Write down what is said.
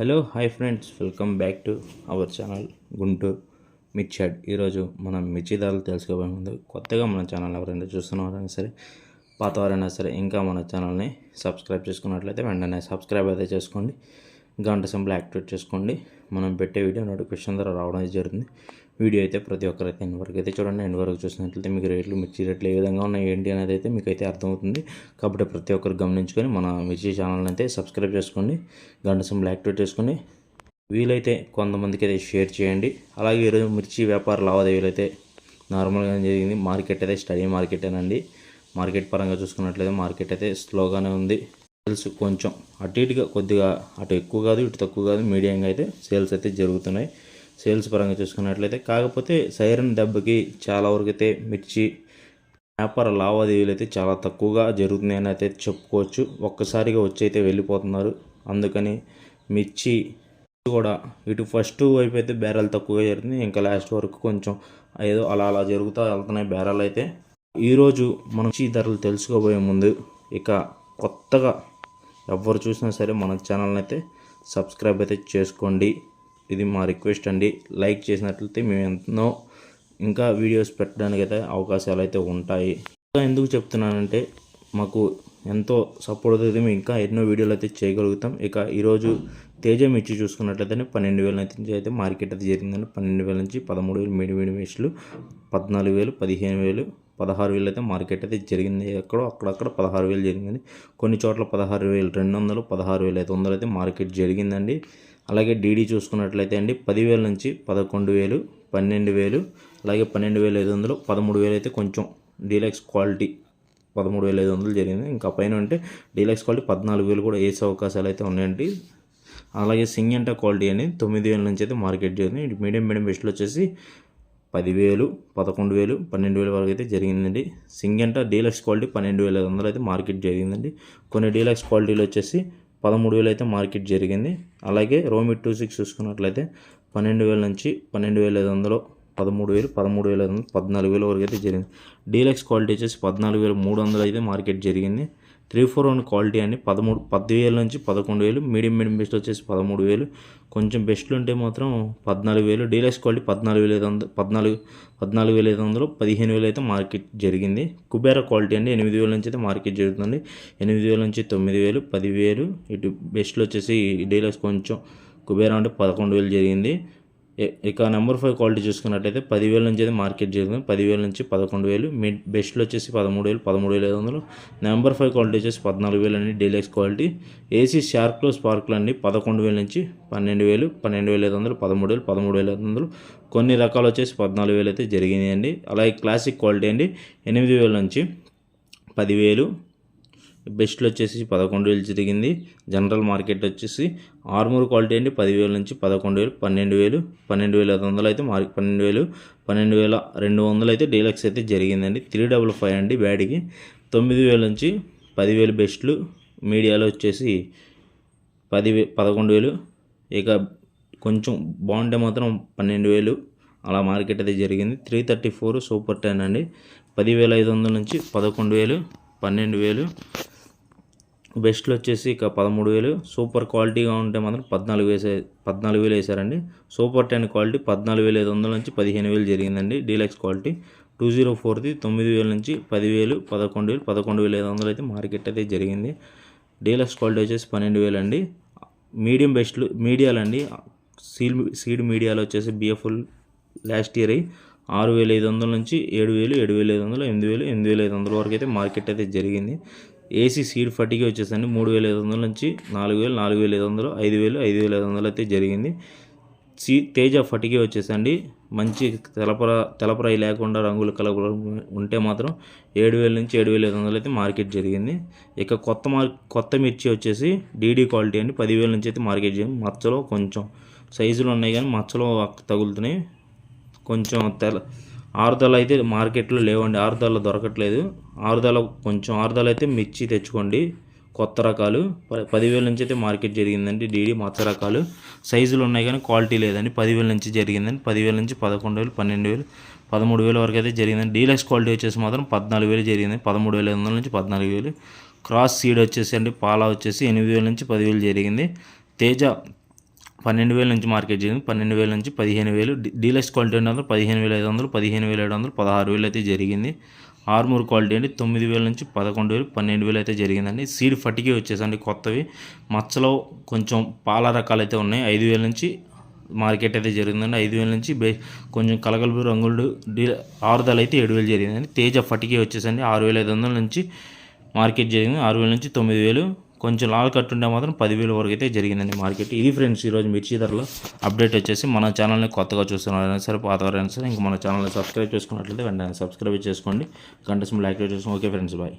Hello hi friends welcome back to our channel Guntur మిర్చాడ్ ఈరోజు మనం మిర్చి ధరలు తెలుసుకోబోయే ముందు కొత్తగా మన ఛానల్ ఎవరైనా చూస్తున్నవారైనా సరే పాతవారైనా సరే ఇంకా మన ఛానల్ని సబ్స్క్రైబ్ చేసుకున్నట్లయితే వెంటనే సబ్స్క్రైబ్ అయితే చేసుకోండి. గంట సింబల్ యాక్టివేట్ చేసుకోండి. మనం పెట్టే వీడియో నోటిఫికేషన్ ద్వారా రావడం అయితే జరుగుతుంది. వీడియో అయితే ప్రతి ఒక్కరైతే ఎన్ని వరకు అయితే చూడండి ఎన్ని వరకు చూసినట్లయితే మీకు రేట్లు మిర్చి రేట్లు ఏ విధంగా ఉన్నాయి ఏంటి అనేది అయితే మీకు అయితే అర్థమవుతుంది. కాబట్టి ప్రతి ఒక్కరు గమనించుకొని మన మిర్చి ఛానల్ని అయితే సబ్స్క్రైబ్ చేసుకోండి. గంట సింబల్ యాక్టివేట్ చేసుకోండి. వీలైతే కొంతమందికి అయితే షేర్ చేయండి. అలాగే ఈరోజు మిర్చి వ్యాపార లావాదేవీలు అయితే నార్మల్గా జరిగింది. మార్కెట్ అయితే స్టడీ మార్కెటేనండి. మార్కెట్ పరంగా చూసుకున్నట్లయితే మార్కెట్ అయితే స్లోగానే ఉంది. సేల్స్ కొంచెం అటు ఇటుగా కొద్దిగా అటు ఎక్కువ కాదు ఇటు తక్కువ కాదు మీడియంగా అయితే సేల్స్ అయితే జరుగుతున్నాయి. సేల్స్ పరంగా చూసుకున్నట్లయితే కాకపోతే సైరన్ దెబ్బకి చాలా వరకు అయితే మిర్చి వ్యాపార లావాదేవీలు అయితే చాలా తక్కువగా జరుగుతున్నాయని అయితే చెప్పుకోవచ్చు. ఒక్కసారిగా వచ్చి అయితే వెళ్ళిపోతున్నారు. అందుకని మిర్చి కూడా ఇటు ఫస్ట్ వైపు అయితే బేరాలు తక్కువగా జరుగుతుంది ఇంకా లాస్ట్ వరకు కొంచెం ఏదో అలా అలా జరుగుతూ వెళ్తున్నాయి బేరాలు అయితే. ఈరోజు మనం మిర్చి ధరలు తెలుసుకోబోయే ముందు ఇక కొత్తగా ఎవరు చూసినా సరే మన ఛానల్ని అయితే సబ్స్క్రైబ్ అయితే చేసుకోండి. ఇది మా రిక్వెస్ట్ అండి. లైక్ చేసినట్లయితే మేము ఎంతో ఇంకా వీడియోస్ పెట్టడానికి అయితే అవకాశాలు అయితే ఉంటాయి. ఇంకా ఎందుకు చెప్తున్నానంటే మాకు ఎంతో సపోర్ట్ అయితే మేము ఇంకా ఎన్నో వీడియోలు అయితే చేయగలుగుతాం. ఇక ఈరోజు తేజ మిర్చి చూసుకున్నట్లయితే పన్నెండు వేల నుంచి అయితే మార్కెట్ అయితే జరిగిందండి. పన్నెండు వేల నుంచి పదమూడు వేలు మీడియం మీడియం వేస్టులు పద్నాలుగు వేలు పదిహేను వేలు పదహారు వేలు అయితే మార్కెట్ అయితే జరిగింది. ఎక్కడో అక్కడక్కడ పదహారు వేలు జరిగింది. కొన్ని చోట్ల పదహారు వేలు రెండు వందలు పదహారు వేలు ఐదు వందలు అయితే మార్కెట్ జరిగిందండి. అలాగే డీడీ చూసుకున్నట్లయితే అండి పదివేల నుంచి పదకొండు వేలు పన్నెండు వేలు అలాగే పన్నెండు వేల ఐదు వందలు పదమూడు వేలు అయితే కొంచెం డీలక్స్ క్వాలిటీ పదమూడు వేల ఐదు వందలు జరిగింది. ఇంకా పైన అంటే డీలక్స్ క్వాలిటీ పద్నాలుగు వేలు కూడా వేసే అవకాశాలు అయితే ఉన్నాయండి. అలాగే సింగంటా క్వాలిటీ అని తొమ్మిది వేల నుంచి అయితే మార్కెట్ జరిగింది. మీడియం మీడియం బెస్ట్లో వచ్చేసి పదివేలు పదకొండు వేలు పన్నెండు వేల వరకు అయితే జరిగిందండి. సింగంట డీలక్స్ క్వాలిటీ పన్నెండు వేల ఐదు వందలు అయితే మార్కెట్ జరిగిందండి. కొన్ని డీలక్స్ క్వాలిటీలు వచ్చేసి పదమూడు వేలు అయితే మార్కెట్ జరిగింది. అలాగే రోమిట్ టూ సిక్స్ చూసుకున్నట్లయితే పన్నెండు వేల నుంచి పన్నెండు వేల ఐదు వందలు పదమూడు వేలు పదమూడు వేల ఐదు వందలు పద్నాలుగు వేల వరకు అయితే జరిగింది. డీలక్స్ క్వాలిటీ వచ్చేసి పద్నాలుగు వేల మూడు వందలు అయితే మార్కెట్ జరిగింది. త్రీ ఫోర్ వన్ క్వాలిటీ అండి. పదమూడు పదివేల నుంచి పదకొండు వేలు మీడియం మీడియం బెస్ట్ వచ్చేసి పదమూడు వేలు. కొంచెం బెస్ట్లు ఉంటే మాత్రం పద్నాలుగు వేలు. డీలక్స్ క్వాలిటీ పద్నాలుగు వేల ఐదు వందలు పద్నాలుగు పద్నాలుగు వేల ఐదు వందలు పదిహేను వేలు అయితే మార్కెట్ జరిగింది. కుబేర క్వాలిటీ అండి. ఎనిమిది వేల నుంచి అయితే మార్కెట్ జరుగుతుంది. ఎనిమిది వేల నుంచి తొమ్మిది వేలు పదివేలు. ఇటు బెస్ట్లు వచ్చేసి డీలక్స్ కొంచెం కుబేర అంటే పదకొండు వేలు జరిగింది. ఇక నెంబర్ ఫైవ్ క్వాలిటీ చూసుకున్నట్టయితే పదివేల నుంచి అయితే మార్కెట్ జరుగుతుంది పదివేల నుంచి పదకొండు వేలు. మిడ్ బెస్ట్లో వచ్చేసి పదమూడు వేలు పదమూడు వేల ఐదు వందలు. నెంబర్ ఫైవ్ క్వాలిటీ వచ్చేసి పద్నాలుగు వేలు అండి డీలక్స్ క్వాలిటీ ఏసీ షార్క్లో స్పార్క్లు అండి పదకొండు వేల నుంచి పన్నెండు వేలు పన్నెండు వేల ఐదు వందలు పదమూడు వేలు పదమూడు వేల ఐదు వందలు. కొన్ని రకాలు వచ్చేసి పద్నాలుగు వేలు అయితే జరిగింది అండి అలాగే క్లాసిక్ క్వాలిటీ అండి ఎనిమిది వేల నుంచి పదివేలు బెస్ట్లో వచ్చేసి పదకొండు వేలు జరిగింది జనరల్ మార్కెట్ వచ్చేసి ఆర్మూర్ క్వాలిటీ అండి. పదివేల నుంచి పదకొండు వేలు పన్నెండు వేలు పన్నెండు వేల ఐదు వందలు అయితే మార్కెట్ పన్నెండు వేలు పన్నెండు వేల రెండు వందలు అయితే డీలక్స్ అయితే జరిగిందండి. త్రీ డబల్ ఫైవ్ అండి బ్యాడ్కి. తొమ్మిది వేల నుంచి పదివేలు బెస్ట్లు మీడియాలో వచ్చేసి పది వే పదకొండు వేలు. ఇక కొంచెం బాగుంటే మాత్రం పన్నెండు వేలు. అలా మార్కెట్ అయితే జరిగింది. Three thirty four super ten అండి. పదివేల ఐదు వందల నుంచి పదకొండు వేలు పన్నెండు వేలు బెస్ట్లు వచ్చేసి ఇక పదమూడు వేలు. సూపర్ క్వాలిటీగా ఉంటే మాత్రం పద్నాలుగు వేసే పద్నాలుగు వేలు వేశారండి. సూపర్ టెన్ క్వాలిటీ పద్నాలుగు వేల ఐదు వందల నుంచి పదిహేను వేలు జరిగిందండి డీలక్స్ క్వాలిటీ. టూ జీరో ఫోర్ది తొమ్మిది వేల నుంచి పదివేలు పదకొండు వేలు పదకొండు వేల ఐదు వందలు అయితే మార్కెట్ అయితే జరిగింది. డీలక్స్ క్వాలిటీ వచ్చేసి పన్నెండు వేలు అండి మీడియం బెస్ట్లు మీడియాలండి. సీల్ సీడ్ మీడియాలో వచ్చేసి బిఎఫ్ఎల్ లాస్ట్ ఇయర్ అయ్యి ఆరు వేల ఐదు వందల నుంచి ఏడు వేలు ఏడు వేల ఐదు వందలు ఎనిమిది వేలు ఎనిమిది వేల ఐదు వందల వరకు అయితే మార్కెట్ అయితే జరిగింది. ఏసీ సీడ్ ఫటికి వచ్చేసండి మూడు వేల ఐదు వందల నుంచి నాలుగు వేలు నాలుగు వేల ఐదు వందలు ఐదు వేలు ఐదు వేల ఐదు వందలు అయితే జరిగింది. సీ తేజ ఫటికి వచ్చేసండి మంచి తెలపర తెలపరాయి లేకుండా రంగులు కలగ ఉంటే మాత్రం ఏడు వేల నుంచి ఏడు వేల ఐదు వందలు అయితే మార్కెట్ జరిగింది. ఇక కొత్త మార్ కొత్త మిర్చి వచ్చేసి డీడీ క్వాలిటీ అండి. పదివేల నుంచి అయితే మార్కెట్ జరిగింది. మచ్చలో కొంచెం సైజులు ఉన్నాయి కానీ మచ్చలో తగులుతున్నాయి. కొంచెం తెల ఆరుదల అయితే మార్కెట్లో లేవండి ఆరుదల దొరకట్లేదు. ఆరుదల కొంచెం ఆరుదల అయితే మిర్చి తెచ్చుకోండి కొత్త రకాలు. ప- పదివేల నుంచి అయితే మార్కెట్ జరిగిందండి డీడీ మచ్చ రకాలు. సైజులు ఉన్నాయి కానీ క్వాలిటీ లేదండి. పదివేల నుంచి జరిగిందండి. పదివేల నుంచి పదకొండు వేలు పన్నెండు వేలు పదమూడు వేల వరకు అయితే జరిగిందండి. డీలక్స్ క్వాలిటీ వచ్చేసి మాత్రం పద్నాలుగు వేలు జరిగింది. పదమూడు వేల ఐదు వందల నుంచి పద్నాలుగు వేలు. క్రాస్ సీడ్ వచ్చేసి అండి పాలా వచ్చేసి ఎనిమిది వేల నుంచి పదివేలు జరిగింది. తేజ పన్నెండు వేల నుంచి మార్కెట్ జరిగింది. పన్నెండు వేల నుంచి పదిహేను వేలు. డీలక్స్ క్వాలిటీ అంటే పదిహేను వేల ఐదు వందలు పదిహేను వేల ఏడు వందలు పదహారు వేలు అయితే జరిగింది. ఆర్మూర్ క్వాలిటీ అండి. తొమ్మిది వేల నుంచి పదకొండు వేలు పన్నెండు వేలు అయితే జరిగిందండి. సీడ్ ఫటికి వచ్చేసండి కొత్తవి. మచ్చలో కొంచెం పాల రకాలు అయితే ఉన్నాయి. ఐదు వేల నుంచి మార్కెట్ అయితే జరిగిందండి. ఐదు వేల నుంచి బే కొంచెం కలగలుపు రంగులు డీ ఆరుదల అయితే ఏడు వేలు జరిగిందండి. తేజ ఫటికి వచ్చేసండి. ఆరు వేల ఐదు వందల నుంచి మార్కెట్ జరిగింది. ఆరు వేల నుంచి తొమ్మిది వేలు. కొంచెం లాల్ కట్ ఉంటే మాత్రం పదివేల వరకు అయితే జరిగిందండి మార్కెట్. ఇది ఫ్రెండ్స్ ఈరోజు మిర్చి ధరలో అప్డేట్ వచ్చేసి మన ఛానల్ని కొత్తగా చూస్తున్నారైనా సరే పాతవారైనా సరే ఇంకా మన ఛానల్ని సబ్స్క్రైబ్ చేసుకున్నట్లయితే వెంటనే సబ్స్క్రైబ్ చేసుకోండి. గంట సింబల్ యాక్టివేట్ చేసుకోండి ఓకే ఫ్రెండ్స్ బాయ్.